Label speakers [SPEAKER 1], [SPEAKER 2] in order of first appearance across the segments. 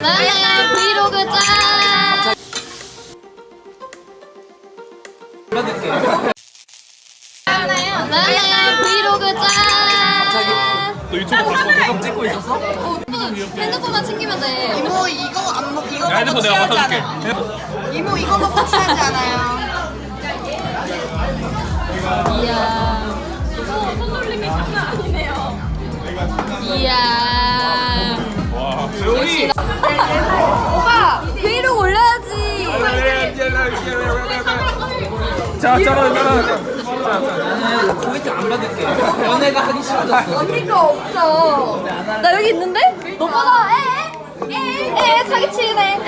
[SPEAKER 1] 나는 브이로그 짠! 나는 브이로그 짠!
[SPEAKER 2] 너 유튜브 벌써 계속 찍고 있었어?
[SPEAKER 1] 어, 핸드폰만 챙기면 돼.
[SPEAKER 3] 이모 이거 안 먹, 이거
[SPEAKER 2] 야, 핸드폰
[SPEAKER 3] 먹고
[SPEAKER 2] 내가
[SPEAKER 3] 취하지
[SPEAKER 2] 받아줄게.
[SPEAKER 3] 않아요. 이모 이거 먹고 취하지 않아요.
[SPEAKER 1] 이야. 이야. 오빠, 브이로그 올려야지.
[SPEAKER 2] 자, 짜라, 짜라. 자, 나는 포인트 안 받을게. 연애가 하기 싫어졌어.
[SPEAKER 1] 언니가 없어. 나 여기 있는데? 너 받아. 에? 에? 에? 사기치네.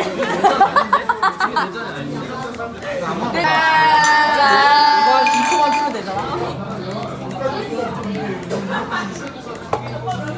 [SPEAKER 1] 짠.
[SPEAKER 2] 2초만 쓰면 되잖아.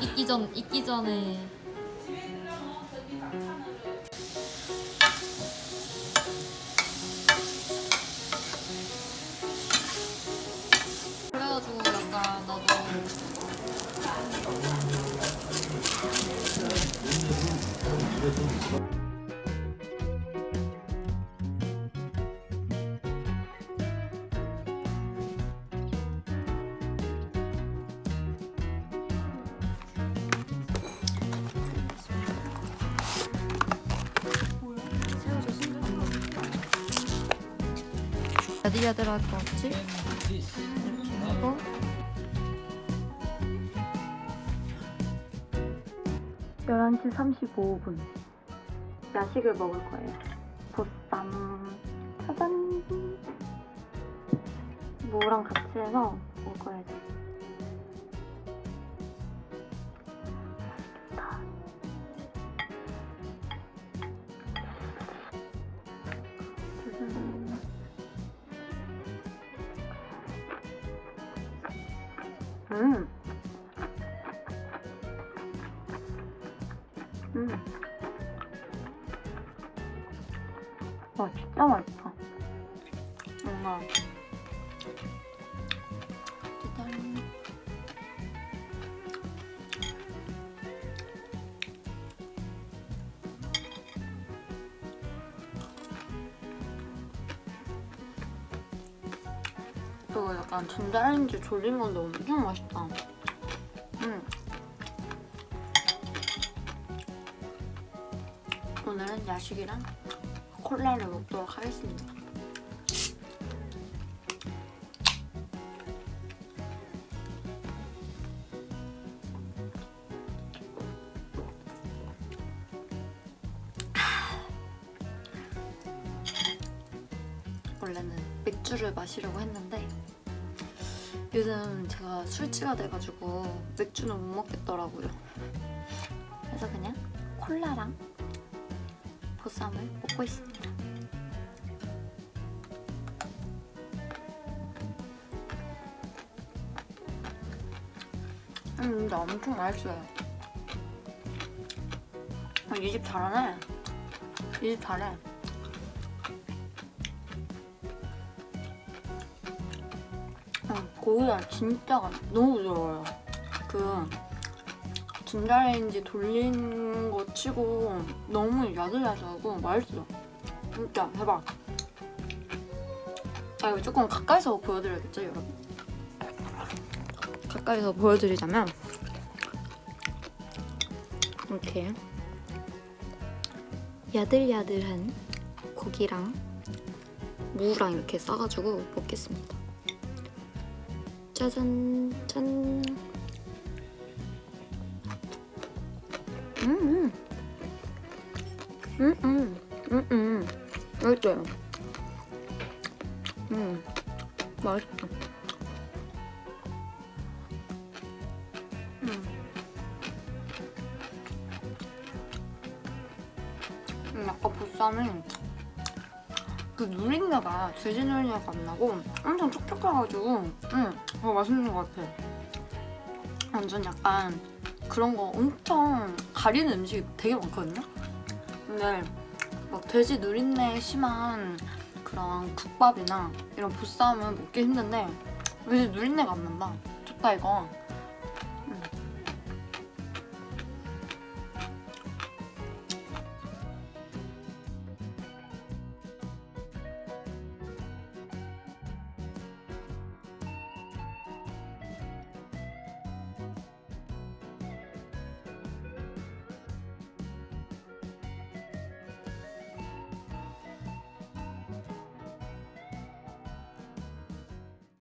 [SPEAKER 1] 있기 전, 있기 전에. 야들야들 할 것 같지? 이렇게 하고. 열한 시 35분. 야식을 먹을 거예요. 보쌈 짜잔. 무랑 같이 해서 먹어야지 음. 음. 와, 진짜 맛있다. 뭔가. 또 약간 전자레인지 졸린 건데 엄청 맛있다. 음. 오늘은 야식이랑 콜라를 먹도록 하겠습니다. 원래는 맥주를 마시려고 했는데 요즘 제가 술취가 돼가지고 맥주는 못 먹겠더라고요. 그래서 그냥 콜라랑 보쌈을 먹고 있습니다. 음, 근데 엄청 맛있어요. 아, 이집 잘하네. 이 집 잘해. 고기가 진짜 너무 부드러워요. 그 전자레인지 돌린 거 치고 너무 야들야들하고 맛있어. 진짜 대박. 아 이거 조금 가까이서 보여드려야겠죠, 여러분? 가까이서 보여드리자면 이렇게 야들야들한 고기랑 무랑 이렇게 싸가지고 먹겠습니다. 짜잔 짠. 음음. 음 음. 음 음. 음. 맛있어요. 음 맛있어. 음음 약간 보쌈이 그 누린내가 돼지 누린내가 안 나고 엄청 촉촉해가지고 음, 어, 맛있는 것 같아. 완전 약간 그런 거 엄청 가리는 음식이 되게 많거든요. 근데 막 돼지 누린내 심한 그런 국밥이나 이런 보쌈은 먹기 힘든데 돼지 누린내가 안 난다. 좋다 이거.